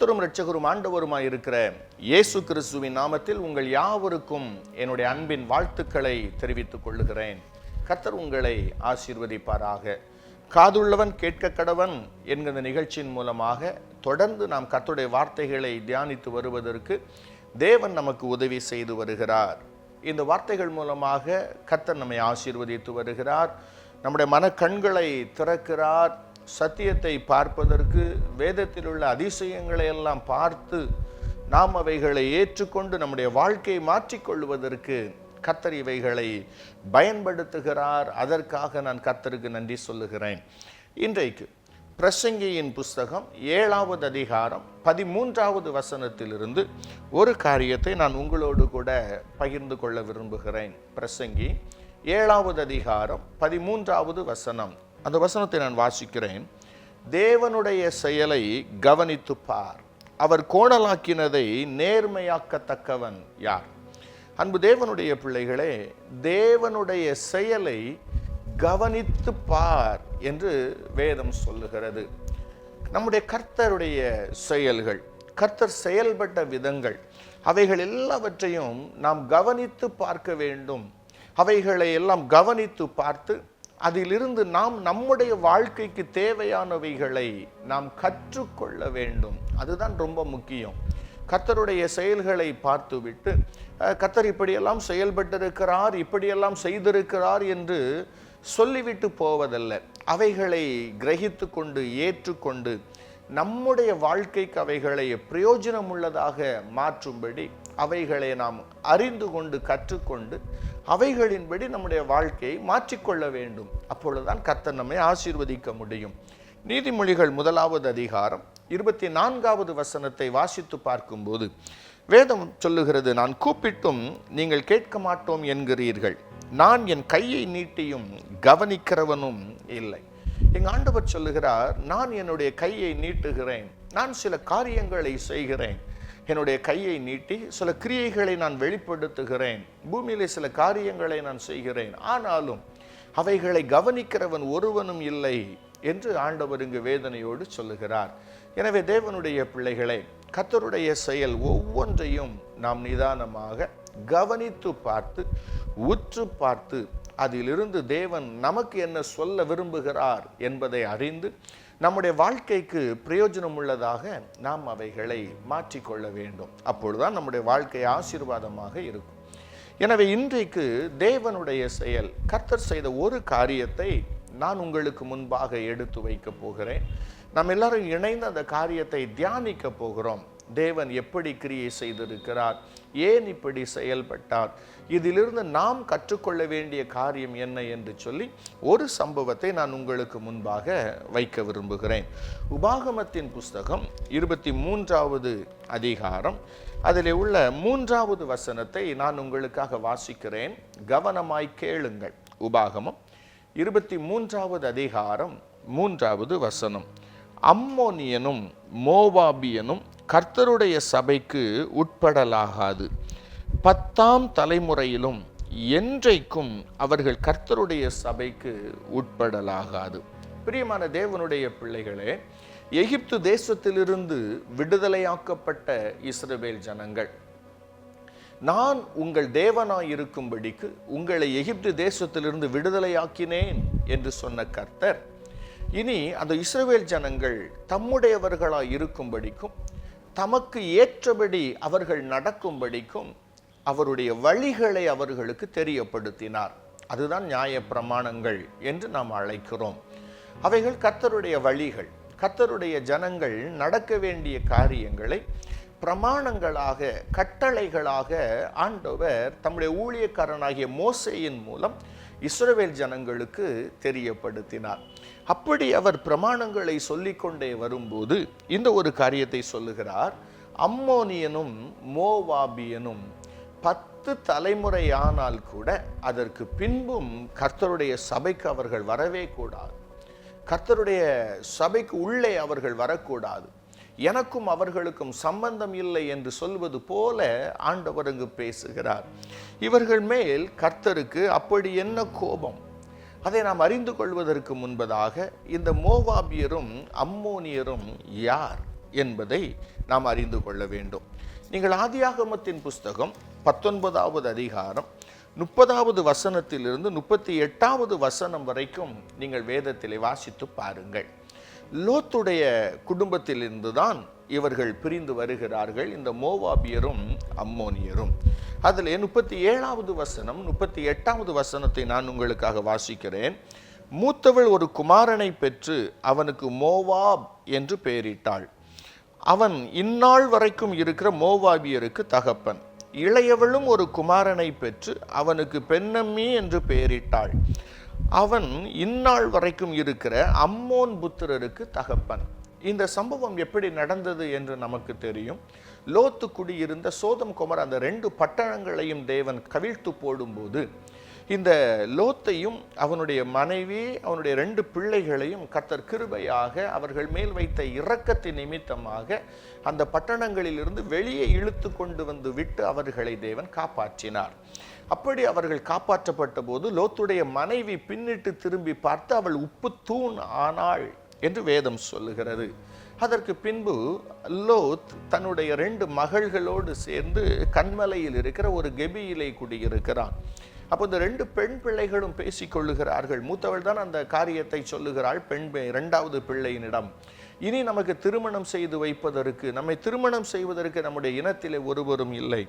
கர்த்தரும் இரட்சகரும் ஆண்டவருமாய் இருக்கிற இயேசு கிறிஸ்துவின் நாமத்தில் உங்கள் யாவருக்கும் என்னுடைய அன்பின் வாழ்த்துக்களை தெரிவித்துக் கொள்ளுகிறேன். கர்த்தர் உங்களை ஆசீர்வதிப்பாராக. காதுள்ளவன் கேட்க கடவன் என்கிற நிகழ்ச்சியின் மூலமாக தொடர்ந்து நாம் கர்த்தருடைய வார்த்தைகளை தியானித்து வருவதற்கு தேவன் நமக்கு உதவி செய்து வருகிறார். இந்த வார்த்தைகள் மூலமாக கர்த்தர் நம்மை ஆசீர்வதித்து வருகிறார். நம்முடைய மனக்கண்களை திறக்கிறார். சத்தியத்தை பார்ப்பதற்கு வேதத்தில் உள்ள அதிசயங்களை எல்லாம் பார்த்து நாம் அவைகளை ஏற்றுக்கொண்டு நம்முடைய வாழ்க்கையை மாற்றிக்கொள்வதற்கு கத்தர் இவைகளை பயன்படுத்துகிறார். அதற்காக நான் கத்தருக்கு நன்றி சொல்லுகிறேன். இன்றைக்கு பிரசங்கியின் புஸ்தகம் ஏழாவது அதிகாரம் பதிமூன்றாவது வசனத்திலிருந்து ஒரு காரியத்தை நான் உங்களோடு கூட பகிர்ந்து கொள்ள விரும்புகிறேன். பிரசங்கி ஏழாவது அதிகாரம் பதிமூன்றாவது வசனம். அந்த வசனத்தை நான் வாசிக்கிறேன். தேவனுடைய செயலை கவனித்து பார் அவர் கோணலாக்கினதை நேர்மையாக்கத்தக்கவன் யார்? அன்பு தேவனுடைய பிள்ளைகளே தேவனுடைய செயலை கவனித்து பார் என்று வேதம் சொல்லுகிறது. நம்முடைய கர்த்தருடைய செயல்கள் கர்த்தர் செயல்பட்ட விதங்கள் அவைகள் எல்லாவற்றையும் நாம் கவனித்து பார்க்க வேண்டும். அவைகளை எல்லாம் கவனித்து பார்த்து அதிலிருந்து நாம் நம்முடைய வாழ்க்கைக்கு தேவையானவைகளை நாம் கற்றுக்கொள்ள வேண்டும். அதுதான் ரொம்ப முக்கியம். கத்தருடைய செயல்களை பார்த்துவிட்டு கத்தர் இப்படியெல்லாம் செயல்பட்டிருக்கிறார் இப்படியெல்லாம் செய்திருக்கிறார் என்று சொல்லிவிட்டு போவதல்ல. அவைகளை கிரகித்து கொண்டு ஏற்றுக்கொண்டு நம்முடைய வாழ்க்கைக்கு அவைகளை பிரயோஜனமுள்ளதாக மாற்றும்படி அவைகளை நாம் அறிந்து கொண்டு கற்றுக்கொண்டு அவைகளின்படி நம்முடைய வாழ்க்கையை மாற்றிக்கொள்ள வேண்டும். அப்பொழுதுதான் கர்த்தர் நம்மை ஆசீர்வதிக்க முடியும். நீதிமொழிகள் முதலாவது அதிகாரம் இருபத்தி நான்காவது வசனத்தை வாசித்து பார்க்கும்போது வேதம் சொல்லுகிறது நான் கூப்பிட்டும் நீங்கள் கேட்க மாட்டோம் என்கிறீர்கள். நான் என் கையை நீட்டியும் கவனிக்கிறவனும் இல்லை. எங்க ஆண்டவர் சொல்லுகிறார் நான் என்னுடைய கையை நீட்டுகிறேன். நான் சில காரியங்களை செய்கிறேன். என்னுடைய கையை நீட்டி சில கிரியைகளை நான் வெளிப்படுத்துகிறேன். பூமியிலே சில காரியங்களை நான் செய்கிறேன். ஆனாலும் அவைகளை கவனிக்கிறவன் ஒருவனும் இல்லை என்று ஆண்டவர் இங்கு வேதனையோடு சொல்லுகிறார். எனவே தேவனுடைய பிள்ளைகளை கத்தருடைய செயல் ஒவ்வொன்றையும் நாம் நிதானமாக கவனித்து பார்த்து உற்று பார்த்து அதிலிருந்து தேவன் நமக்கு என்ன சொல்ல விரும்புகிறார் என்பதை அறிந்து நம்முடைய வாழ்க்கைக்கு பிரயோஜனம் உள்ளதாக நாம் அவைகளை மாற்றிக்கொள்ள வேண்டும். அப்பொழுதுதான் நம்முடைய வாழ்க்கை ஆசீர்வாதமாக இருக்கும். எனவே இன்றைக்கு தேவனுடைய செயல் கர்த்தர் செய்த ஒரு காரியத்தை நான் உங்களுக்கு முன்பாக எடுத்து வைக்க போகிறேன். நாம் எல்லாரும் இணைந்து அந்த காரியத்தை தியானிக்க போகிறோம். தேவன் எப்படி கிரியை செய்திருக்கிறார்? ஏன் இப்படி செயல்பட்டார்? இதிலிருந்து நாம் கற்றுக்கொள்ள வேண்டிய காரியம் என்ன என்று சொல்லி ஒரு சம்பவத்தை நான் உங்களுக்கு முன்பாக வைக்க விரும்புகிறேன். உபாகமத்தின் புஸ்தகம் இருபத்தி மூன்றாவது அதிகாரம். அதில் உள்ள மூன்றாவது வசனத்தை நான் உங்களுக்காக வாசிக்கிறேன். கவனமாய் கேளுங்கள். உபாகமம் இருபத்தி மூன்றாவது அதிகாரம் மூன்றாவது வசனம். அம்மோனியனும் மோவாபியனும் கர்த்தருடைய சபைக்கு உட்படலாகாது. பத்தாம் தலைமுறையிலும் என்றைக்கும் அவர்கள் கர்த்தருடைய சபைக்கு உட்படலாகாது. பிரியமான தேவனுடைய பிள்ளைகளே எகிப்து தேசத்திலிருந்து விடுதலையாக்கப்பட்ட இஸ்ரவேல் ஜனங்கள் நான் உங்கள் தேவனாய் இருக்கும்படிக்கு உங்களை எகிப்து தேசத்திலிருந்து விடுதலையாக்கினேன் என்று சொன்ன கர்த்தர் இனி அந்த இஸ்ரவேல் ஜனங்கள் தம்முடையவர்களாய் இருக்கும்படிக்கும் தமக்கு ஏற்றபடி அவர்கள் நடக்கும்படிக்கும் அவருடைய வழிகளை அவர்களுக்கு தெரியப்படுத்தினார். அதுதான் நியாய பிரமாணங்கள் என்று நாம் அழைக்கிறோம். அவைகள் கர்த்தருடைய வழிகள் கர்த்தருடைய ஜனங்கள் நடக்க வேண்டிய காரியங்களை பிரமாணங்களாக கட்டளைகளாக ஆண்டவர் தம்முடைய ஊழியக்காரனாகிய மோசையின் மூலம் இஸ்ரவேல் ஜனங்களுக்கு தெரியப்படுத்தினார். அப்படி அவர் பிரமாணங்களை சொல்லிக்கொண்டே வரும்போது இந்த ஒரு காரியத்தை சொல்லுகிறார். அம்மோனியனும் மோவாபியனும் பத்து தலைமுறையானால் கூட அதற்கு பின்பும் கர்த்தருடைய சபைக்கு அவர்கள் வரவே கூடாது. கர்த்தருடைய சபைக்கு உள்ளே அவர்கள் வரக்கூடாது. எனக்கும் அவர்களுக்கும் சம்பந்தம் இல்லை என்று சொல்வது போல ஆண்டவர் அங்கு பேசுகிறார். இவர்கள் மேல் கர்த்தருக்கு அப்படி என்ன கோபம்? அதை நாம் அறிந்து கொள்வதற்கு முன்பதாக இந்த மோவாபியரும் அம்மோனியரும் யார் என்பதை நாம் அறிந்து கொள்ள வேண்டும். நீங்கள் ஆதியாகமத்தின் புஸ்தகம் பத்தொன்பதாவது அதிகாரம் முப்பதாவது வசனத்திலிருந்து முப்பத்தி எட்டாவது வசனம் வரைக்கும் நீங்கள் வேதத்திலே வாசித்து பாருங்கள். லோத்துடைய குடும்பத்திலிருந்து தான் இவர்கள் பிரிந்து வருகிறார்கள். இந்த மோவாபியரும் அம்மோனியரும். அதில் முப்பத்தி ஏழாவது வசனம் முப்பத்தி எட்டாவது வசனத்தை நான் உங்களுக்காக வாசிக்கிறேன். மூத்தவள் ஒரு குமாரனை பெற்று அவனுக்கு மோவாப் என்று பெயரிட்டாள். அவன் இந்நாள் வரைக்கும் இருக்கிற மோவாபியருக்கு தகப்பன். இளையவளும் ஒரு குமாரனை பெற்று அவனுக்கு பெண்ணம்மி என்று பெயரிட்டாள். அவன் இந்நாள் வரைக்கும் இருக்கிற அம்மோன் புத்திரருக்கு தகப்பன். இந்த சம்பவம் எப்படி நடந்தது என்று நமக்கு தெரியும். லோத்து குடியிருந்த சோதம் குமார் அந்த ரெண்டு பட்டணங்களையும் தேவன் கவிழ்த்து போடும்போது இந்த லோத்தையும் அவனுடைய மனைவி அவனுடைய ரெண்டு பிள்ளைகளையும் கர்த்தர் கிருபையாக அவர்கள் மேல் வைத்த இரக்கத்தின் நிமித்தமாக அந்த பட்டணங்களிலிருந்து வெளியே இழுத்து கொண்டு வந்து விட்டு அவர்களை தேவன் காப்பாற்றினார். அப்படி அவர்கள் காப்பாற்றப்பட்ட போது லோத்துடைய மனைவி பின்னிட்டு திரும்பி பார்த்து அவள் உப்பு தூண் ஆனாள் என்று வேதம் சொல்லுகிறது. அதற்கு பின்பு லோத் தன்னுடைய ரெண்டு மகள்களோடு சேர்ந்து கண்மலையில் இருக்கிற ஒரு கெபியிலே குடியிருக்கிறான். அப்போ இந்த ரெண்டு பெண் பிள்ளைகளும் பேசிக்கொள்ளுகிறார்கள். மூத்தவள் தான் அந்த காரியத்தை சொல்லுகிறாள் பெண் இரண்டாவது பிள்ளையினிடம். இனி நமக்கு திருமணம் செய்து வைப்பதற்கு நம்மை திருமணம் செய்வதற்கு நம்முடைய இனத்திலே ஒருவரும் இல்லை.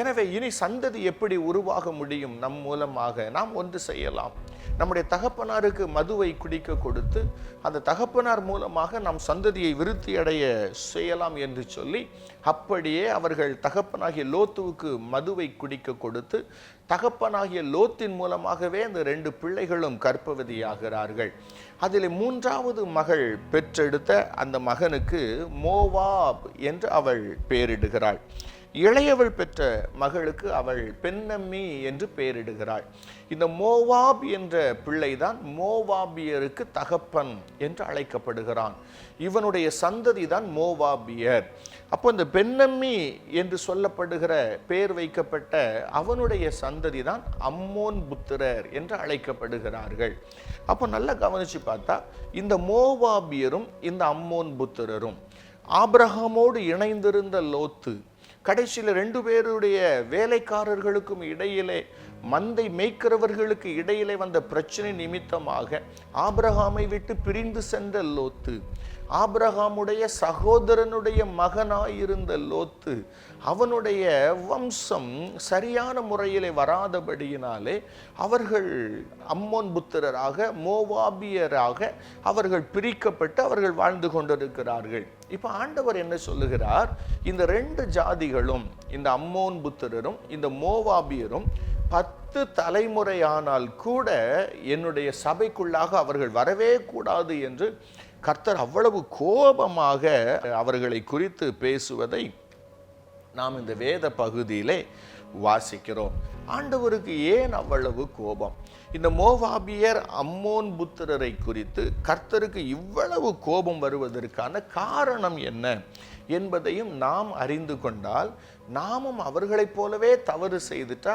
எனவே இனி சந்ததி எப்படி உருவாக முடியும் நம் மூலமாக நாம் ஒன்று செய்யலாம். நம்முடைய தகப்பனாருக்கு மதுவை குடிக்க கொடுத்து அந்த தகப்பனார் மூலமாக நம் சந்ததியை விருத்தி அடைய செய்யலாம் என்று சொல்லி அப்படியே அவர்கள் தகப்பனாகிய லோத்துவுக்கு மதுவை குடிக்க கொடுத்து தகப்பனாகிய லோத்தின் மூலமாகவே அந்த ரெண்டு பிள்ளைகளும் கற்பவதியாகிறார்கள் அதில் மூன்றாவது மகள் பெற்றெடுத்த அந்த மகனுக்கு மோவாப் என்று அவள் பெயரிடுகிறாள். இளையவள் பெற்ற மகளுக்கு அவள் பெண்ணம்மி என்று பெயரிடுகிறாள். இந்த மோவாப் என்ற பிள்ளைதான் மோவாபியருக்கு தகப்பன் என்று அழைக்கப்படுகிறான். இவனுடைய சந்ததி தான் மோவாபியர். அப்போ இந்த பெண்ணம்மி என்று சொல்லப்படுகிற பெயர் வைக்கப்பட்ட அவனுடைய சந்ததி தான் அம்மோன் புத்திரர் என்று அழைக்கப்படுகிறார்கள். அப்போ நல்லா கவனிச்சு பார்த்தா இந்த மோவாபியரும் இந்த அம்மோன் புத்திரரும். ஆபிரகாமோடு இணைந்திருந்த லோத்து கடைசியில் ரெண்டு பேருடைய வேலைக்காரர்களுக்கும் இடையிலே மந்தை மேய்க்கிறவர்களுக்கு இடையிலே வந்த பிரச்சனை நிமித்தமாக ஆபிரகாமை விட்டு பிரிந்து சென்ற லோத்து ஆபிரகாமுடைய சகோதரனுடைய மகனாயிருந்த லோத்து அவனுடைய வம்சம் சரியான முறையில் வராதபடியினாலே அவர்கள் அம்மோன் புத்திரராக மோவாபியராக அவர்கள் பிரிக்கப்பட்டு அவர்கள் வாழ்ந்து கொண்டிருக்கிறார்கள். இப்போ ஆண்டவர் என்ன சொல்லுகிறார்? இந்த ரெண்டு ஜாதிகளும் இந்த அம்மோன் புத்திரரும் இந்த மோவாபியரும் பத்து தலைமுறையானால் கூட என்னுடைய சபைக்குள்ளாக அவர்கள் வரவே கூடாது என்று கர்த்தர் அவ்வளவு கோபமாக அவர்களை குறித்து பேசுவதை நாம் இந்த வேத பகுதியிலே வாசிக்கிறோம். ஆண்டவருக்கு ஏன் அவ்வளவு கோபம்? இந்த மோவாபியர் அம்மோன் புத்திரரை குறித்து கர்த்தருக்கு இவ்வளவு கோபம் வருவதற்கான காரணம் என்ன என்பதையும் நாம் அறிந்து கொண்டால் நாமும் அவர்களைப் போலவே தவறு செய்துட்டா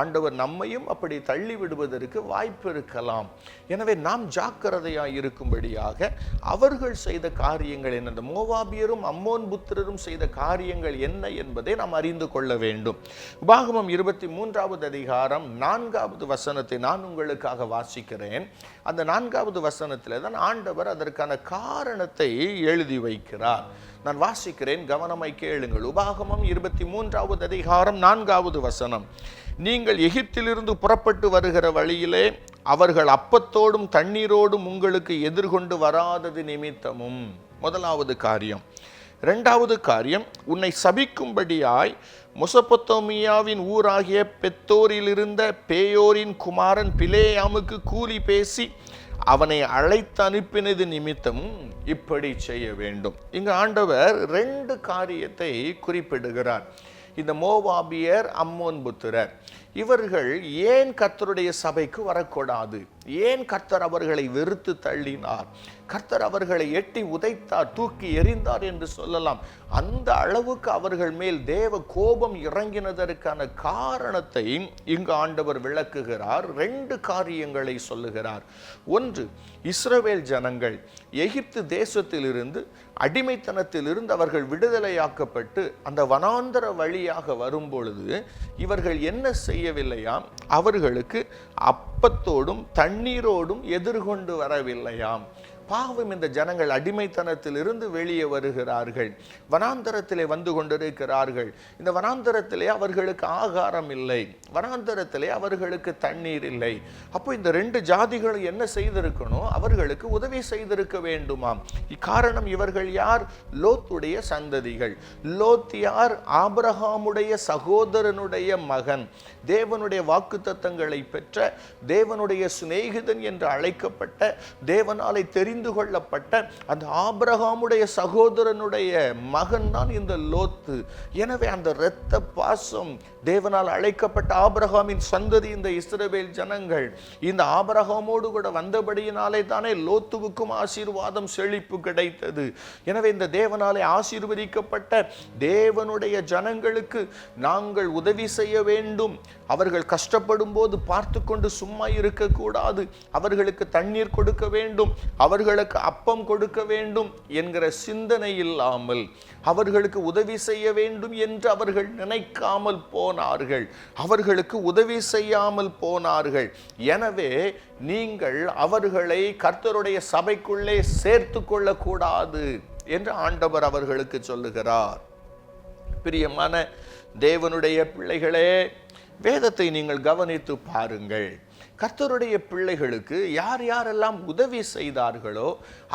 ஆண்டவர் நம்மையும் அப்படி தள்ளி விடுவதற்கு வாய்ப்பு இருக்கலாம் எனவே நாம் ஜாக்கிரதையாக இருக்கும்படியாக அவர்கள் செய்த காரியங்கள் என்ன? அந்த மோவாபியரும் அம்மோன் புத்திரரும் செய்த காரியங்கள் என்ன என்பதை நாம் அறிந்து கொள்ள வேண்டும். உபாகமம் இருபத்தி மூன்றாவது அதிகாரம் நான்காவது வசனத்தை நான் உங்களுக்காக வாசிக்கிறேன். அந்த நான்காவது வசனத்தில் தான் ஆண்டவர் அதற்கான காரணத்தை எழுதி வைக்கிறார். நான் வாசிக்கிறேன் கவனமாய் கேளுங்கள். உபாகமம் இருபத்தி மூன்றாவது அதிகாரம் நான்காவது வசனம். நீங்கள் எகிப்திலிருந்து புறப்பட்டு வருகிற வழியிலே அவர்கள் அப்பத்தோடும் தண்ணீரோடும் உங்களுக்கு எதிர்கொண்டு வராதது நிமித்தமும். முதலாவது காரியம். ரெண்டாவது காரியம் உன்னை சபிக்கும்படியாய் மொசப்பொத்தோமியாவின் ஊராகிய பெத்தோரிலிருந்த பேயோரின் குமாரன் பிலேயாமுக்கு கூலி பேசி அவனை அழைத்து அனுப்பினது நிமித்தமும் இப்படி செய்ய வேண்டும். இங்கு ஆண்டவர் ரெண்டு காரியத்தை குறிப்பிடுகிறார். இந்த மோவாபியர் அம்மோன் புத்திரர். இவர்கள் ஏன் கத்தருடைய சபைக்கு வரக்கூடாது? ஏன் கர்த்தர் அவர்களை வெறுத்து தள்ளினார்? கர்த்தர் அவர்களை எட்டி உதைத்தார் தூக்கி எறிந்தார் என்று சொல்லலாம். அந்த அளவுக்கு அவர்கள் மேல் தேவ கோபம் இறங்கினதற்கான காரணத்தை இங்கு ஆண்டவர் விளக்குகிறார். ரெண்டு காரியங்களை சொல்லுகிறார். ஒன்று இஸ்ரவேல் ஜனங்கள் எகிப்து தேசத்திலிருந்து அடிமைத்தனத்திலிருந்து அவர்கள் விடுதலையாக்கப்பட்டு அந்த வனாந்தர வழியாக வரும்பொழுது இவர்கள் என்ன செய்யவில்லையாம்? அவர்களுக்கு அப் அப்பத்தோடும் தண்ணீரோடும் எதிர்கொண்டு வரவில்லையாம். பாவம் இந்த ஜனங்கள் அடிமைத்தனத்திலிருந்து வெளியே வருகிறார்கள். வனாந்தரத்திலே வந்து கொண்டிருக்கிறார்கள். இந்த வனாந்தரத்திலே அவர்களுக்கு ஆகாரம் இல்லை. வனாந்தரத்திலே அவர்களுக்கு தண்ணீர் இல்லை. அப்போ இந்த ரெண்டு ஜாதிகளும் என்ன செய்திருக்கணும் அவர்களுக்கு உதவி செய்திருக்க வேண்டுமாம். இக்காரணம் இவர்கள் யார்? லோத்துடைய சந்ததிகள். லோத் யார்? ஆபரகாமுடைய சகோதரனுடைய மகன். தேவனுடைய வாக்குத்தத்தங்களை பெற்ற தேவனுடைய சிநேகிதன் என்று அழைக்கப்பட்ட தேவனாலே தெரிந்து கொள்ளப்பட்ட அந்த ஆபிரகாமுடைய சகோதரனுடைய மகன் தான் இந்த லோத்து. எனவே அந்த இரத்த பாசம் தேவனால் அழைக்கப்பட்ட ஆபிரகாமின் சந்ததி இந்த இஸ்ரவேல் ஜனங்கள். இந்த ஆபிரகாமோடு கூட வந்தபடியினாலே தானே லோத்துவுக்கும் ஆசீர்வாதம் செழிப்பு கிடைத்தது. எனவே இந்த தேவனாலே ஆசீர்வதிக்கப்பட்ட தேவனுடைய ஜனங்களுக்கு நாங்கள் உதவி செய்ய வேண்டும். அவர்கள் கஷ்டப்படும் போது பார்த்து கொண்டு சும்மா இருக்கக்கூடாது. அவர்களுக்கு தண்ணீர் கொடுக்க வேண்டும். அவர்களுக்கு அப்பம் கொடுக்க வேண்டும் என்கிற சிந்தனை இல்லாமல் அவர்களுக்கு உதவி செய்ய வேண்டும் என்று அவர்கள் நினைக்காமல் போனார்கள். அவர்களுக்கு உதவி செய்யாமல் போனார்கள். எனவே நீங்கள் அவர்களை கர்த்தருடைய சபைக்குள்ளே சேர்த்து கொள்ளக்கூடாது என்று ஆண்டவர் அவர்களுக்கு சொல்லுகிறார். பிரியமான தேவனுடைய பிள்ளைகளே வேதத்தை நீங்கள் கவனித்து பாருங்கள். கர்த்தருடைய பிள்ளைகளுக்கு யார் யாரெல்லாம் உதவி செய்தார்களோ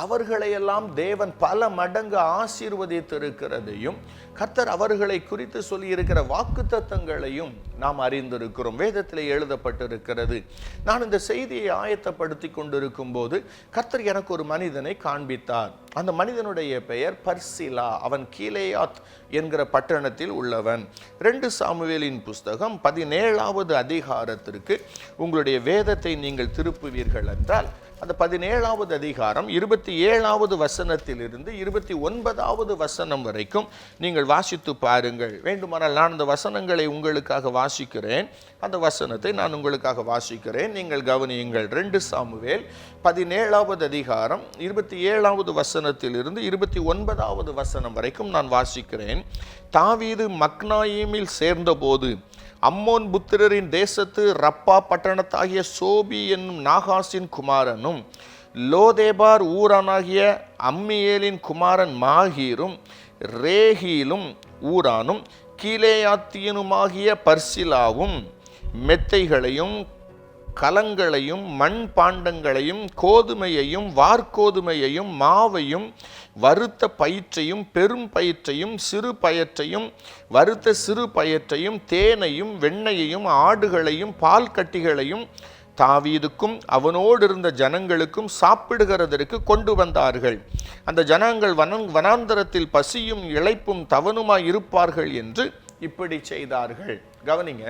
அவர்களையெல்லாம் தேவன் பல மடங்கு ஆசீர்வதித்திருக்கிறதையும் கர்த்தர் அவர்களை குறித்து சொல்லியிருக்கிற வாக்குத்தத்தங்களையும் நாம் அறிந்திருக்கிறோம். வேதத்தில் எழுதப்பட்டிருக்கிறது. நான் இந்த செய்தியை ஆயத்தப்படுத்தி கொண்டிருக்கும் போது கர்த்தர் எனக்கு ஒரு மனிதனை காண்பித்தார். அந்த மனிதனுடைய பெயர் பர்சிலா. அவன் கீலேயாத் என்கிற பட்டணத்தில் உள்ளவன். ரெண்டு சாமுவேலின் புஸ்தகம் பதினேழாவது அதிகாரத்திற்கு உங்களுடைய வேதத்தை நீங்கள் திருப்புவீர்கள் என்றால் அந்த பதினேழாவது அதிகாரம் இருபத்தி ஏழாவது வசனத்திலிருந்து இருபத்தி ஒன்பதாவது வசனம் வரைக்கும் நீங்கள் வாசித்து பாருங்கள். வேண்டுமானால் நான் அந்த வசனங்களை உங்களுக்காக வாசிக்கிறேன். அந்த வசனத்தை நான் உங்களுக்காக வாசிக்கிறேன். நீங்கள் கவனியுங்கள் ரெண்டு சாமுவேல் பதினேழாவது அதிகாரம் இருபத்தி ஏழாவது வசனத்திலிருந்து இருபத்தி ஒன்பதாவது வசனம் வரைக்கும் நான் வாசிக்கிறேன். தாவீது மக்னாயிமில் சேர்ந்தபோது அம்மோன் புத்திரரின் தேசத்து ரப்பா பட்டணத்தாகிய சோபி என்னும் நாகாசின் குமாரனும் லோதேபார் ஊரானாகிய அம்மியேலின் குமாரன் மாகீரும் ரேஹீலும் ஊரானும் கீழேயாத்தியனுமாகிய பர்சிலாவும் மெத்தைகளையும் கலங்களையும் மண் பாண்டங்களையும் கோதுமையையும் வார்கோதுமையையும் மாவையும் வறுத்த பயிற்றையும் பெரும் பயிற்றையும் சிறு பயற்றையும் வறுத்த சிறு பயற்றையும் தேனையும் வெண்ணையையும் ஆடுகளையும் பால் கட்டிகளையும் தாவீதுக்கும் அவனோடு இருந்த ஜனங்களுக்கும் சாப்பிடுகிறதற்கு கொண்டு வந்தார்கள். அந்த ஜனங்கள் வன வனாந்தரத்தில் பசியும் இழைப்பும் தவனுமாய் இருப்பார்கள் என்று இப்படி செய்தார்கள். கவனிங்க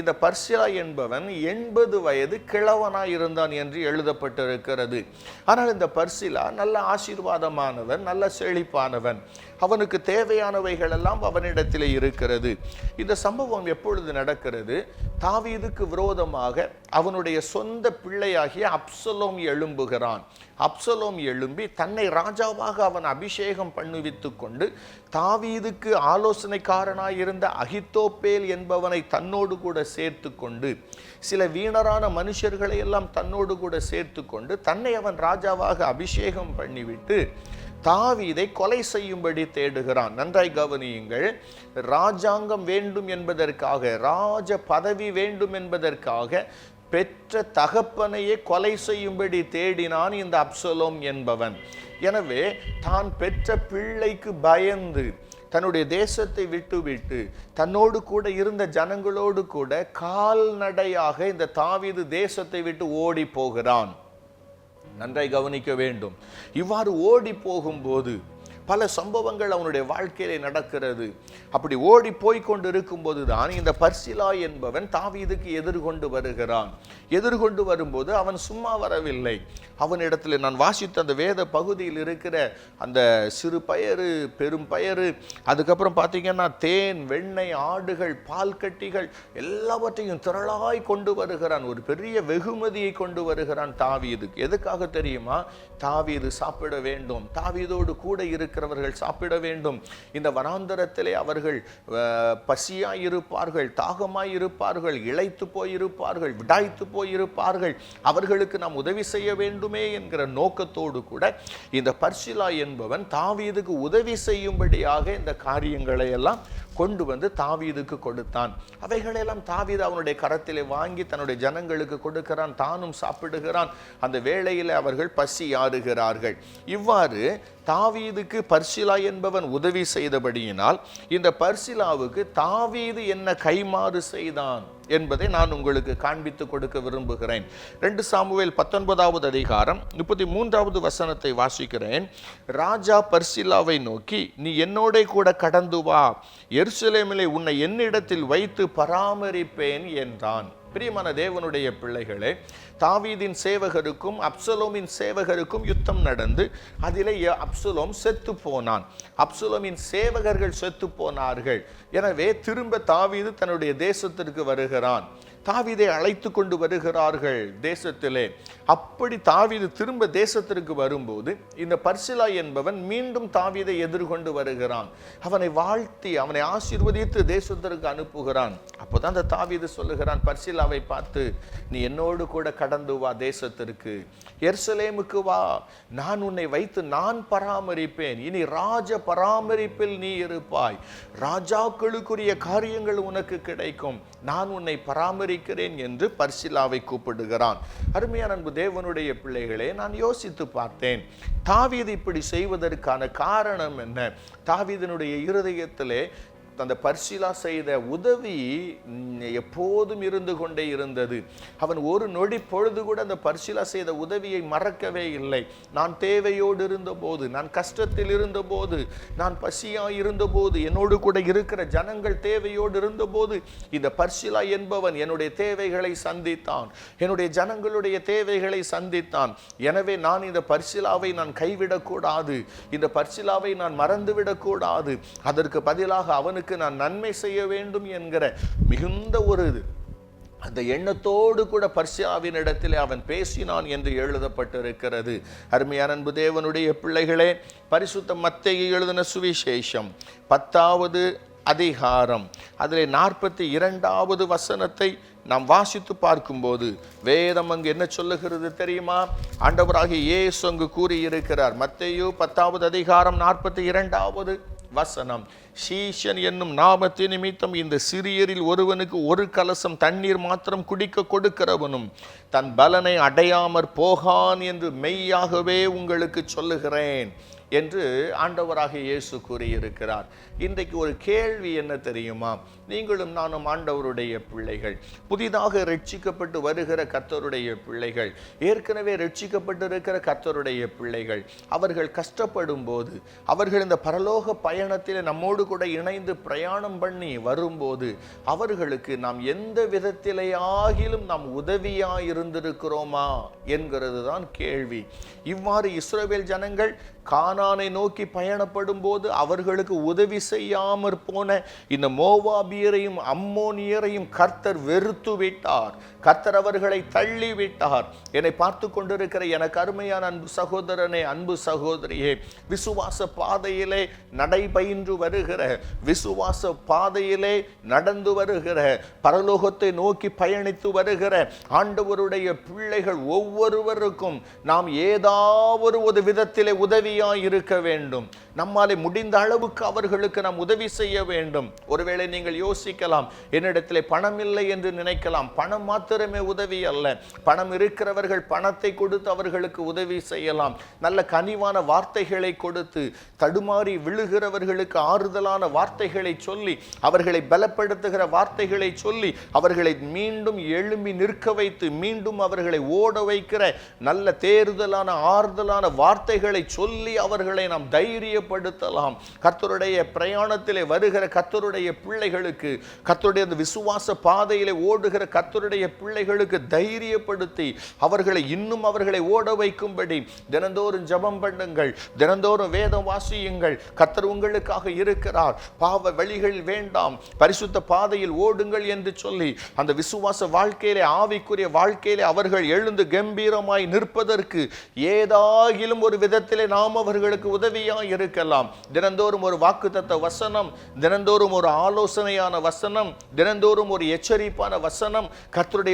இந்த பர்சிலா என்பவன் எண்பது வயது கிழவனாக இருந்தான் என்று எழுதப்பட்டிருக்கிறது. ஆனால் இந்த பர்சிலா நல்ல ஆசீர்வாதமானவன் நல்ல செழிப்பானவன். அவனுக்கு தேவையானவைகள் எல்லாம் அவனிடத்தில் இருக்கிறது. இந்த சம்பவம் எப்பொழுது நடக்கிறது? தாவீதுக்கு விரோதமாக அவனுடைய சொந்த பிள்ளையாகிய அப்சலோம் எழும்புகிறான். அப்சலோம் எழும்பி தன்னை ராஜாவாக அவன் அபிஷேகம் பண்ணுவித்து கொண்டு தாவீதுக்கு ஆலோசனைக்காரனாயிருந்த அகித்தோப்பேல் என்பவனை தன்னோடு கூட சேர்த்து கொண்டு சில வீணரான மனுஷர்களை எல்லாம் தன்னோடு கூட சேர்த்து கொண்டு தன்னை அவன் ராஜாவாக அபிஷேகம் பண்ணிவிட்டு தாவீதை கொலை செய்யும்படி தேடுகிறான். நன்றாய் கவனியுங்கள். ராஜாங்கம் வேண்டும் என்பதற்காக ராஜ பதவி வேண்டும் என்பதற்காக பெற்ற தகப்பனையே கொலை செய்யும்படி தேடினான் இந்த அப்சலோம் என்பவன். எனவே தான் பெற்ற பிள்ளைக்கு பயந்து தன்னுடைய தேசத்தை விட்டுவிட்டு தன்னோடு கூட இருந்த ஜனங்களோடு கூட கால்நடையாக இந்த தாவீது தேசத்தை விட்டு ஓடி போகிறான். நன்றாய் கவனிக்க வேண்டும். இவ்வாறு ஓடி போகும்போது பல சம்பவங்கள் அவனுடைய வாழ்க்கையிலே நடக்கிறது. அப்படி ஓடி போய் கொண்டு இருக்கும்போது தான் இந்த பர்சிலா என்பவன் தாவீதுக்கு எதிர்கொண்டு வருகிறான். எதிர்கொண்டு வரும்போது அவன் சும்மா வரவில்லை. அவனிடத்தில் நான் வாசித்த அந்த வேத பகுதியில் இருக்கிற அந்த சிறு பயறு பெரும் பயறு அதுக்கப்புறம் பார்த்தீங்கன்னா தேன் வெண்ணெய் ஆடுகள் பால் கட்டிகள் எல்லாவற்றையும் திரளாய் கொண்டு வருகிறான். ஒரு பெரிய வெகுமதியை கொண்டு வருகிறான் தாவீதுக்கு. எதுக்காக தெரியுமா? தாவீது சாப்பிட வேண்டும். தாவீதோடு கூட இருக்கிறவர்கள் சாப்பிட வேண்டும். இந்த வனாந்தரத்திலே அவர்கள் பசியாயிருப்பார்கள் பசியாய் இருப்பார்கள் தாகமாய் இருப்பார்கள் இளைத்து போயிருப்பார்கள் விடாய்த்து போயிருப்பார்கள். அவர்களுக்கு நாம் உதவி செய்ய வேண்டுமே என்கிற நோக்கத்தோடு கூட இந்த பர்சிலா என்பவன் தாவீதுக்கு உதவி செய்யும்படியாக இந்த காரியங்களை எல்லாம் கொண்டு வந்து தாவீதுக்கு கொடுத்தான். அவைகளெல்லாம் தாவீது அவனுடைய கரத்திலே வாங்கி தன்னுடைய ஜனங்களுக்கு கொடுக்கிறான் தானும் சாப்பிடுகிறான். அந்த வேளையில் அவர்கள் பசி ஆறுகிறார்கள் இவ்வாறு தாவீதுக்கு பர்சிலா என்பவன் உதவி செய்தபடியினால் இந்த பர்சிலாவுக்கு தாவீது என்ன கைமாறு செய்தான்? என்பதை நான் உங்களுக்கு காண்பித்து கொடுக்க விரும்புகிறேன். ரெண்டு சாமுவேல் பத்தொன்பதாவது அதிகாரம் முப்பத்தி மூன்றாவது வசனத்தை வாசிக்கிறேன். ராஜா பர்சிலாவை நோக்கி நீ என்னோட கூட கடந்து வா. எருசலேமிலே உன்னை என்னிடத்தில் வைத்து பராமரிப்பேன் என்றான். பிரியமான தேவனுடைய பிள்ளைகளே தாவீதின் சேவகருக்கும் அப்சலோமின் சேவகருக்கும் யுத்தம் நடந்து அதிலே அப்சலோம் செத்து போனான். அப்சலோமின் சேவகர்கள் செத்து போனார்கள். எனவே திரும்ப தாவீது தன்னுடைய தேசத்திற்கு வருகிறான். தாவீதை அழைத்து கொண்டு வருகிறார்கள் தேசத்திலே. அப்படி தாவீது திரும்ப தேசத்திற்கு வரும்போது இந்த பர்சிலா என்பவன் மீண்டும் தாவீதை எதிர்கொண்டு வருகிறான். அவனை வாழ்த்தி அவனை ஆசீர்வதித்து தேசத்திற்கு அனுப்புகிறான். அப்போதான் அந்த தாவீது சொல்லுகிறான் பர்சிலாவை பார்த்து நீ என்னோடு கூட கடந்து வா தேசத்திற்கு. எர்சலேமுக்கு வா. நான் உன்னை வைத்து நான் பராமரிப்பேன். இனி ராஜ பராமரிப்பில் நீ இருப்பாய். ராஜாக்களுக்குரிய காரியங்கள் உனக்கு கிடைக்கும். நான் உன்னை பராமரிக்கிறேன் என்று பர்சிலாவை கூப்பிடுகிறான். அருமையான அன்பு தேவனுடைய பிள்ளைகளே நான் யோசித்து பார்த்தேன். தாவீது இப்படி செய்வதற்கான காரணம் என்ன? தாவீதனுடைய இருதயத்திலே அந்த பர்சிலா செய்த உதவி எப்போதும் இருந்து கொண்டே இருந்தது. அவன் ஒரு நொடி பொழுது கூட அந்த பர்சிலா செய்த உதவியை மறக்கவே இல்லை. நான் தேவையோடு இருந்தபோது நான் கஷ்டத்தில் இருந்தபோது நான் பசியாக இருந்தபோது என்னோடு கூட இருக்கிற ஜனங்கள் தேவையோடு இருந்தபோது இந்த பர்சிலா என்பவன் என்னுடைய தேவைகளை சந்தித்தான். என்னுடைய ஜனங்களுடைய தேவைகளை சந்தித்தான். எனவே நான் இந்த பர்சிலாவை நான் கைவிடக்கூடாது. இந்த பர்சிலாவை நான் மறந்துவிடக்கூடாது. அதற்கு பதிலாக அவனுக்கு நான் நன்மை செய்ய வேண்டும் என்கிற மிகுந்த ஒரு இது. அந்த எண்ணத்தோடு கூட பர்சியாவின் இடத்திலே அவன் பேசினான் என்று எழுதப்பட்டிருக்கிறது. அருமையான அன்பு தேவனுடைய பிள்ளைகளே பரிசுத்த மத்தையை எழுதின சுவிசேஷம் பத்தாவது அதிகாரம். அதில் நாற்பத்தி இரண்டாவது வசனத்தை நாம் வாசித்து பார்க்கும்போது வேதம் அங்கு என்ன சொல்லுகிறது தெரியுமா? ஆண்டவராகிய இயேசு அங்கு கூறியிருக்கிறார். மத்தையோ பத்தாவது அதிகாரம் நாற்பத்தி இரண்டாவது வசனம். சீஷன் என்னும் நாமத்தின் நிமித்தம் இந்த சிறியரில் ஒருவனுக்கு ஒரு கலசம் தண்ணீர் மாத்திரம் குடிக்க கொடுக்கிறவனும் தன் பலனை அடையாமற் போகான் என்று மெய்யாகவே உங்களுக்கு சொல்லுகிறேன் என்று ஆண்டவராக இயேசு கூறியிருக்கிறார். இன்றைக்கு ஒரு கேள்வி என்ன தெரியுமா? நீங்களும் நானும் ஆண்டவருடைய பிள்ளைகள். புதிதாக ரட்சிக்கப்பட்டு வருகிற கர்த்தருடைய பிள்ளைகள். ஏற்கனவே ரட்சிக்கப்பட்டிருக்கிற கர்த்தருடைய பிள்ளைகள். அவர்கள் கஷ்டப்படும் போது அவர்கள் இந்த பரலோக பயணத்தில் நம்மோடு கூட இணைந்து பிரயாணம் பண்ணி வரும்போது அவர்களுக்கு நாம் எந்த விதத்திலே ஆகிலும் நாம் உதவியா இருந்திருக்கிறோமா என்கிறது தான் கேள்வி. இவ்வாறு இஸ்ரோவேல் ஜனங்கள் கானானை நோக்கி பயணப்படும் போது அவர்களுக்கு உதவி செய்யாமற் போன இந்த மோவாபியரையும் அம்மோனியரையும் கர்த்தர் வெறுத்து விட்டார் கர்த்தர் அவர்களை தள்ளிவிட்டார். என்னை பார்த்து கொண்டிருக்கிற எனக்கு அருமையான அன்பு சகோதரனே அன்பு சகோதரியே விசுவாச பாதையிலே நடைபயின்று வருகிற விசுவாச பாதையிலே நடந்து வருகிற பரலோகத்தை நோக்கி பயணித்து வருகிற ஆண்டவருடைய பிள்ளைகள் ஒவ்வொருவருக்கும் நாம் ஏதாவது ஒரு விதத்திலே உதவியாக இருக்க வேண்டும். நம்மாலே முடிந்த அளவுக்கு அவர்களுக்கு நாம் உதவி செய்ய வேண்டும். ஒருவேளை நீங்கள் யோசிக்கலாம் என்னிடத்திலே பணம் இல்லை என்று நினைக்கலாம் பணம் மாத்திரம் உதவி அல்ல. பணம் இருக்கிறவர்கள் பணத்தை கொடுத்து அவர்களுக்கு உதவி செய்யலாம். நல்ல கனிவான வார்த்தைகளை கொடுத்து தடுமாறி விழுகிறவர்களுக்கு ஆறுதலான வார்த்தைகளை சொல்லி அவர்களை பலப்படுத்துகிற வார்த்தைகளை சொல்லி அவர்களை மீண்டும் எழும்பி நிற்க வைத்து மீண்டும் அவர்களை ஓட வைக்கிற நல்ல தேறுதலான ஆறுதலான வார்த்தைகளை சொல்லி அவர்களை நாம் தைரியப்படுத்தலாம். கத்தருடைய பிரயாணத்திலே வருகிற கத்தருடைய பிள்ளைகளுக்கு கத்தருடைய அந்த விசுவாச பாதையிலே ஓடுகிற கத்தருடைய பிள்ளைகளுக்கு தைரியப்படுத்தி அவர்களை இன்னும் அவர்களை ஓட வைக்கும்படி தினந்தோறும் ஜெபம் பண்ணுங்கள். தினந்தோறும் வேதம் வாசியுங்கள். கத்தர் உங்களுக்காக இருக்கிறார். பாவ வழிகள் வேண்டாம். பரிசுத்த பாதையில் ஓடுங்கள் என்று சொல்லி அந்த விசுவாச வாழ்க்கையிலே ஆவிக்குரிய வாழ்க்கையிலே அவர்கள் எழுந்து கம்பீரமாய் நிற்பதற்கு ஏதாகிலும் ஒரு விதத்திலே நாம் அவர்களுக்கு உதவியாய் இருக்கலாம். தினந்தோறும் ஒரு வாக்குத்தத்த வசனம் தினந்தோறும் ஒரு ஆலோசனையான வசனம் தினந்தோறும் ஒரு எச்சரிப்பான வசனம்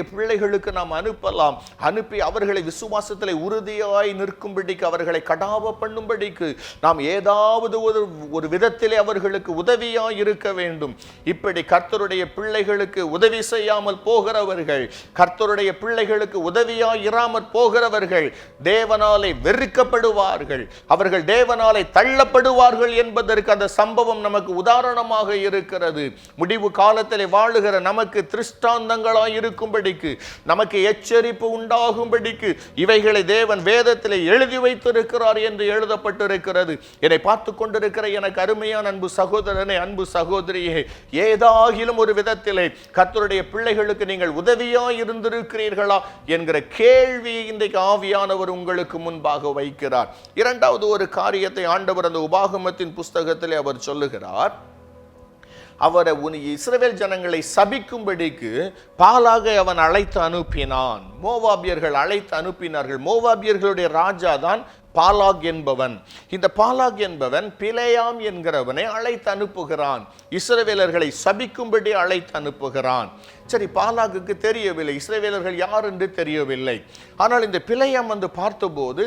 கர்த்தருடைய பிள்ளைகளுக்கு நாம் அனுப்பலாம். அனுப்பி அவர்களை விசுவாசத்தில் உறுதியாய் நிற்கும்படிக்கு அவர்களை கடாவ பண்ணும்படிக்கு நாம் ஏதாவது ஒரு ஒரு விதத்திலே அவர்களுக்கு உதவியாய் இருக்க வேண்டும். இப்படி கர்த்தருடைய பிள்ளைகளுக்கு உதவி செய்யாமல் போகிறவர்கள் கர்த்தருடைய பிள்ளைகளுக்கு உதவியாய் இராமற் போகிறவர்கள் தேவனாலே வெறுக்கப்படுவார்கள். அவர்கள் தேவனாலே தள்ளப்படுவார்கள் என்பதற்கு அந்த சம்பவம் நமக்கு உதாரணமாக இருக்கிறது. முடிவு காலத்திலே வாழுகிற நமக்கு திருஷ்டாந்தங்களாய் இருக்கும்படி உண்டாகும்படிக்கு நமக்கு எச்சரிப்பு உண்டாகும்படிக்கு இவைகளை தேவன் வேதத்தில் எழுதி வைத்திருக்கிறார் என்று எழுதப்பட்டிருக்கிறது. என்னை பார்த்து கொண்டிருக்கிற எனக்கு அருமையான அன்பு சகோதரனே அன்பு சகோதரியே ஏதாகிலும் ஒரு விதத்திலே கத்தருடைய பிள்ளைகளுக்கு நீங்கள் உதவியாய் இருந்திருக்கிறீர்களா என்கிற கேள்வியை இன்றைக்கு ஆவியானவர் உங்களுக்கு முன்பாக வைக்கிறார். இரண்டாவது ஒரு காரியத்தை ஆண்டவர் அந்த உபாகமத்தின் புஸ்தகத்திலே அவர் சொல்லுகிறார். அவரை உன் இஸ்ரவேல் ஜனங்களை சபிக்கும்படிக்கு பாலாக அவன் அழைத்து அனுப்பினான். மோவாபியர்கள் அழைத்து அனுப்பினார்கள். மோவாபியர்களுடைய ராஜா தான் பாலாக் என்பவன். இந்த பாலாக் என்பவன் பிளையாம் என்கிறவனை அழைத்து அனுப்புகிறான். இஸ்ரவேலர்களை சபிக்கும்படி அழைத்து அனுப்புகிறான். சரி பாலாகுக்கு தெரியவில்லை இஸ்ரேவேலர்கள் யார் என்று தெரியவில்லை. ஆனால் இந்த பிழையாம் வந்து பார்த்தபோது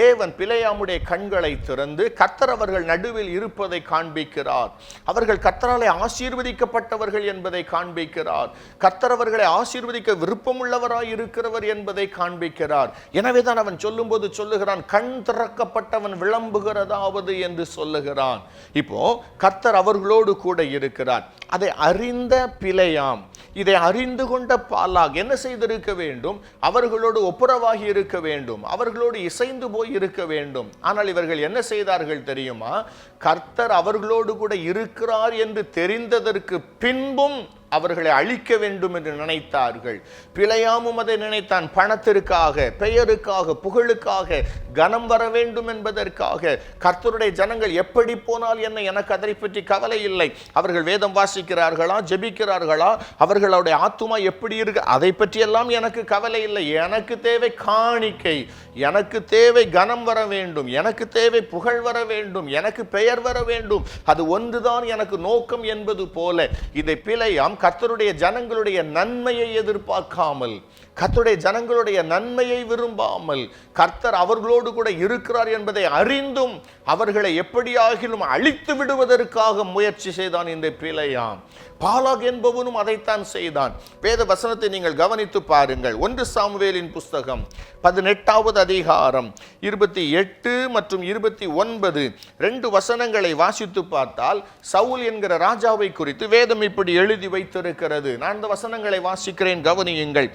தேவன் பிழையாமுடைய கண்களை திறந்து கத்தரவர்கள் அவர்கள் நடுவில் இருப்பதை காண்பிக்கிறார். அவர்கள் கத்தராலே ஆசீர்வதிக்கப்பட்டவர்கள் என்பதை காண்பிக்கிறார். கத்தரவர்களை அவர்களை ஆசீர்வதிக்க விருப்பமுள்ளவராய் இருக்கிறவர் என்பதை காண்பிக்கிறார். எனவேதான் அவன் சொல்லும்போது சொல்லுகிறான் கண் திறக்கப்பட்டவன் விளம்புகிறதாவது என்று சொல்லுகிறான். இப்போ கத்தர் அவர்களோடு கூட இருக்கிறார். அதை அறிந்த பிழையாம் இதை அறிந்து கொண்ட பாலாக் என்ன செய்திருக்க வேண்டும்? அவர்களோடு ஒப்புரவாகி இருக்க வேண்டும். அவர்களோடு இசைந்து போய் இருக்க வேண்டும். ஆனால் இவர்கள் என்ன செய்தார்கள் தெரியுமா? கர்த்தர் அவர்களோடு கூட இருக்கிறார் என்று தெரிந்ததற்கு பின்பும் அவர்களை அழிக்க வேண்டும் என்று நினைத்தார்கள். பிழையாமும் அதை நினைத்தான். பணத்திற்காக பெயருக்காக புகழுக்காக கனம் வர வேண்டும் என்பதற்காக கர்த்தருடைய ஜனங்கள் எப்படி போனால் என்ன? எனக்கு அதை பற்றி கவலை இல்லை. அவர்கள் வேதம் வாசிக்கிறார்களா? ஜெபிக்கிறார்களா? அவர்களுடைய ஆத்துமா எப்படி இருக்கு? அதை பற்றியெல்லாம் எனக்கு கவலை இல்லை. எனக்கு தேவை காணிக்கை. எனக்கு தேவை கனம் வர வேண்டும். எனக்கு தேவை புகழ் வர வேண்டும். எனக்கு பெயர் வர வேண்டும். அது ஒன்றுதான் எனக்கு நோக்கம் என்பது போல இதை பிழையாம் கர்த்தருடைய ஜனங்களுடைய நன்மையை எதிர்பார்க்காமல் கர்த்தருடைய ஜனங்களுடைய நன்மையை விரும்பாமல் கர்த்தர் அவர்களோடு கூட இருக்கிறார் என்பதை அறிந்தும் அவர்களை எப்படியாகிலும் அழித்து விடுவதற்காக முயற்சி செய்தான் இந்த பிழையாம். பாலாக் என்பவனும் அதைத்தான் செய்தான். வேத வசனத்தை நீங்கள் கவனித்து பாருங்கள். ஒன்று சாமுவேலின் புஸ்தகம் பதினெட்டாவது அதிகாரம் இருபத்தி எட்டு மற்றும் இருபத்தி ஒன்பது. ரெண்டு வசனங்களை வாசித்து பார்த்தால் சவுல் என்கிற ராஜாவை குறித்து வேதம் இப்படி எழுதி வைத்திருக்கிறது. நான் அந்த வசனங்களை வாசிக்கிறேன் கவனியுங்கள்.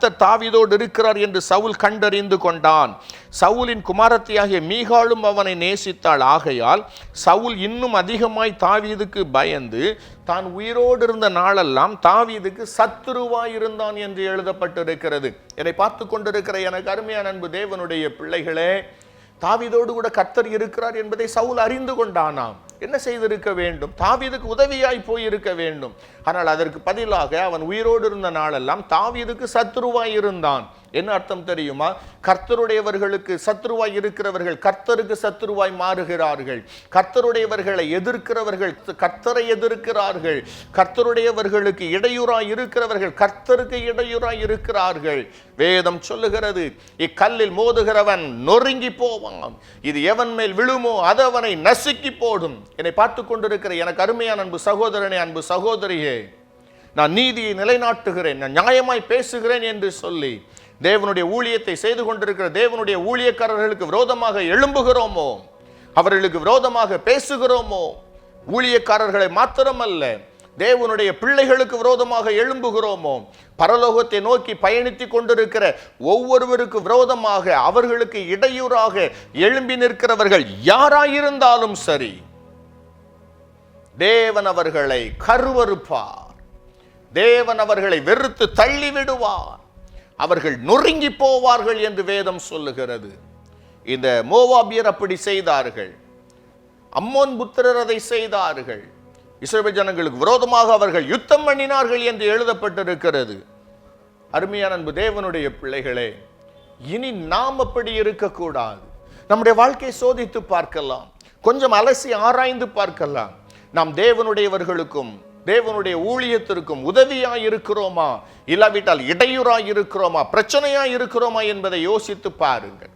கர்த்தர் தாவீதோடு இருக்கிறார் என்று சவுல் கண்டறிந்து கொண்டான். சவுலின் குமாரத்தியாகிய மீகாலும் அவனை நேசித்தாள். ஆகையால் சவுல் இன்னும் அதிகமாய் தாவீதுக்கு பயந்து தான் உயிரோடு இருந்த நாளெல்லாம் தாவீதுக்கு சத்துருவாய் இருந்தான் என்று எழுதப்பட்டிருக்கிறது. என்னை பார்த்து கொண்டிருக்கிற எனக்கு அருமையான அன்பு தேவனுடைய பிள்ளைகளே தாவீதோடு கூட கர்த்தர் இருக்கிறார் என்பதை சவுல் அறிந்து கொண்டானாம். என்ன செய்திருக்க வேண்டும்? தாவீதுக்கு உதவியாய் போயிருக்க வேண்டும். ஆனால் அதற்கு பதிலாக அவன் உயிரோடு இருந்த நாளெல்லாம் தாவீதுக்கு சத்ருவாய் இருந்தான். என்ன அர்த்தம் தெரியுமா? கர்த்தருடையவர்களுக்கு சத்துருவாய் இருக்கிறவர்கள் கர்த்தருக்கு சத்துருவாய் மாறுகிறார்கள். கர்த்தருடையவர்களை எதிர்க்கிறவர்கள் கர்த்தரை எதிர்க்கிறார்கள். கர்த்தருடையவர்களுக்கு இடையூறாய் இருக்கிறவர்கள் கர்த்தருக்கு இடையூறாய் இருக்கிறார்கள். வேதம் சொல்லுகிறது இக்கல்லில் மோதுகிறவன் நொறுங்கி போவான். இது எவன் மேல் விழுமோ அது அவனை நசுக்கி போடும். என்னை பார்த்து கொண்டிருக்கிற எனக்கு அருமையான அன்பு சகோதரனே அன்பு சகோதரியே நான் நீதியை நிலைநாட்டுகிறேன் நான் நியாயமாய் பேசுகிறேன் என்று சொல்லி தேவனுடைய ஊழியத்தை செய்து கொண்டிருக்கிற தேவனுடைய ஊழியக்காரர்களுக்கு விரோதமாக எழும்புகிறோமோ? அவர்களுக்கு விரோதமாக பேசுகிறோமோ? ஊழியக்காரர்களை மாத்திரமல்ல தேவனுடைய பிள்ளைகளுக்கு விரோதமாக எழும்புகிறோமோ? பரலோகத்தை நோக்கி பயணித்து கொண்டிருக்கிற ஒவ்வொருவருக்கு விரோதமாக அவர்களுக்கு இடையூறாக எழும்பி நிற்கிறவர்கள் யாராயிருந்தாலும் சரி தேவன் அவர்களை கருவறுப்பார். தேவன் அவர்களை வெறுத்து தள்ளிவிடுவார். அவர்கள் நொறுங்கி போவார்கள் என்று வேதம் சொல்லுகிறது. இந்த மோவாபியர் அப்படி செய்தார்கள். அம்மோன் புத்திரர் அதை செய்தார்கள். இஸ்ரேல் ஜனங்களுக்கு விரோதமாக அவர்கள் யுத்தம் பண்ணினார்கள் என்று எழுதப்பட்டிருக்கிறது. அருமையான அன்பு தேவனுடைய பிள்ளைகளே இனி நாம் அப்படி இருக்கக்கூடாது. நம்முடைய வாழ்க்கையை சோதித்து பார்க்கலாம். கொஞ்சம் அலசி ஆராய்ந்து பார்க்கலாம். நாம் தேவனுடையவர்களுக்கும் தேவனுடைய ஊழியத்திற்கும் உதவியாய் இருக்கிறோமா இல்லாவிட்டால் இடையூறாய் இருக்கிறோமா பிரச்சனையாய் இருக்கிறோமா என்பதை யோசித்து பாருங்கள்.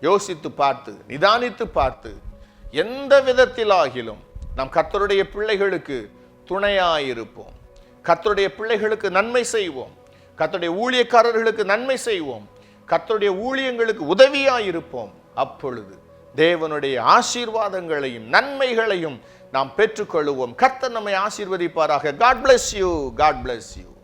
யோசித்து பார்த்து நிதானித்து பார்த்து எந்த விதத்திலாகிலும் நாம் கத்தருடைய பிள்ளைகளுக்கு துணையாயிருப்போம். கத்தருடைய பிள்ளைகளுக்கு நன்மை செய்வோம். கத்தருடைய ஊழியக்காரர்களுக்கு நன்மை செய்வோம். கத்தருடைய ஊழியங்களுக்கு உதவியாயிருப்போம். அப்பொழுது தேவனுடைய ஆசீர்வாதங்களையும் நன்மைகளையும் நாம் பெற்றுக்கொள்ளுவோம். கர்த்தர் நம்மை ஆசீர்வதிப்பாராக. God bless you god bless you